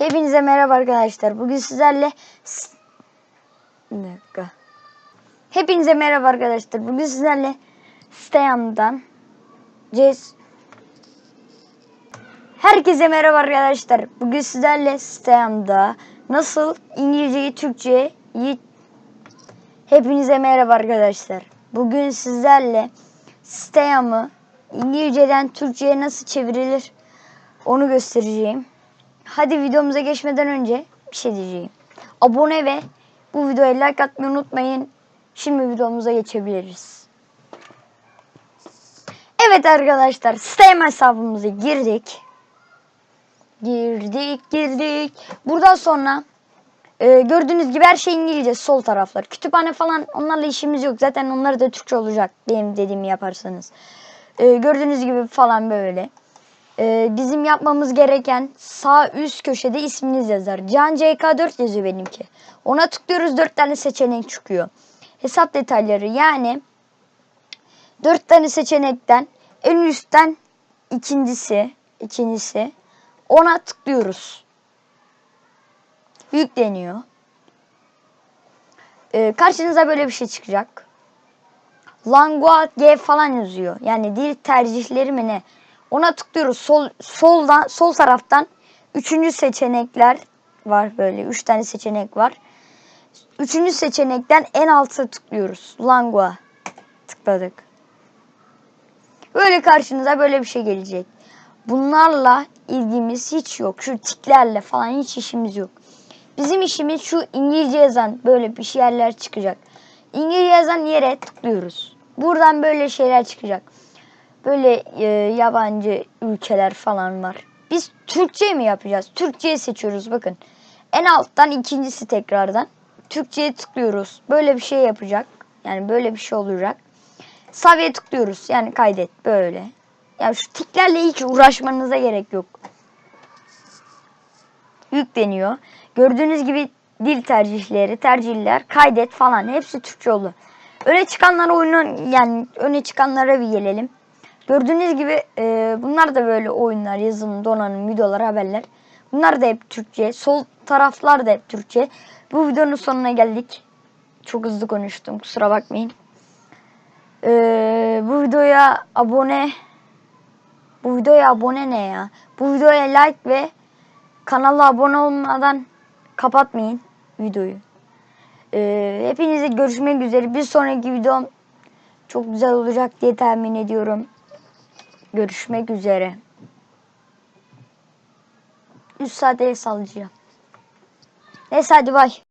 Hepinize merhaba arkadaşlar. Bugün sizlerle bir dakika. Hepinize merhaba arkadaşlar. Bugün sizlerle Steyam'dan Ces Herkese merhaba arkadaşlar. Bugün sizlerle Steyam'da nasıl İngilizceyi Türkçe'ye Hepinize merhaba arkadaşlar. Bugün sizlerle Steyam'ı İngilizceden Türkçe'ye nasıl çevrilir onu göstereceğim. Hadi videomuza geçmeden önce bir şey diyeceğim. Abone ve bu videoya like atmayı unutmayın. Şimdi videomuza geçebiliriz. Evet arkadaşlar Steam hesabımıza girdik. Girdik girdik. Buradan sonra e, gördüğünüz gibi her şey İngilizce sol taraflar. Kütüphane falan onlarla işimiz yok. Zaten onlar da Türkçe olacak benim dediğimi yaparsanız. E, gördüğünüz gibi falan böyle. Ee, bizim yapmamız gereken sağ üst köşede isminiz yazar. Can CK4 yazıyor benimki. Ona tıklıyoruz 4 tane seçenek çıkıyor. Hesap detayları yani 4 tane seçenekten en üstten ikincisi ikincisi ona tıklıyoruz. Yükleniyor. Ee, karşınıza böyle bir şey çıkacak. Langua G falan yazıyor. Yani dil tercihleri mi ne? Ona tıklıyoruz. Sol soldan sol taraftan üçüncü seçenekler var böyle. Üç tane seçenek var. Üçüncü seçenekten en alta tıklıyoruz. Langua tıkladık. Böyle karşınıza böyle bir şey gelecek. Bunlarla ilgimiz hiç yok. Şu tiklerle falan hiç işimiz yok. Bizim işimiz şu İngilizce yazan böyle bir şeyler çıkacak. İngilizce yazan yere tıklıyoruz. Buradan böyle şeyler çıkacak böyle e, yabancı ülkeler falan var. Biz Türkçe mi yapacağız? Türkçeyi seçiyoruz bakın. En alttan ikincisi tekrardan. Türkçe'ye tıklıyoruz. Böyle bir şey yapacak. Yani böyle bir şey olacak. Savya'ya tıklıyoruz. Yani kaydet böyle. Yani şu tiklerle hiç uğraşmanıza gerek yok. Yükleniyor. Gördüğünüz gibi dil tercihleri, tercihler, kaydet falan hepsi Türkçe oldu. Öne çıkanlara oyunun yani öne çıkanlara bir gelelim. Gördüğünüz gibi e, bunlar da böyle oyunlar, yazılım, donanım, videolar, haberler. Bunlar da hep Türkçe. Sol taraflar da hep Türkçe. Bu videonun sonuna geldik. Çok hızlı konuştum kusura bakmayın. E, bu videoya abone bu videoya abone ne ya? Bu videoya like ve kanala abone olmadan kapatmayın videoyu. E, hepinize görüşmek üzere. Bir sonraki videom çok güzel olacak diye tahmin ediyorum. Görüşmek üzere. 3 saat el sallayacağım. Neyse hadi bay.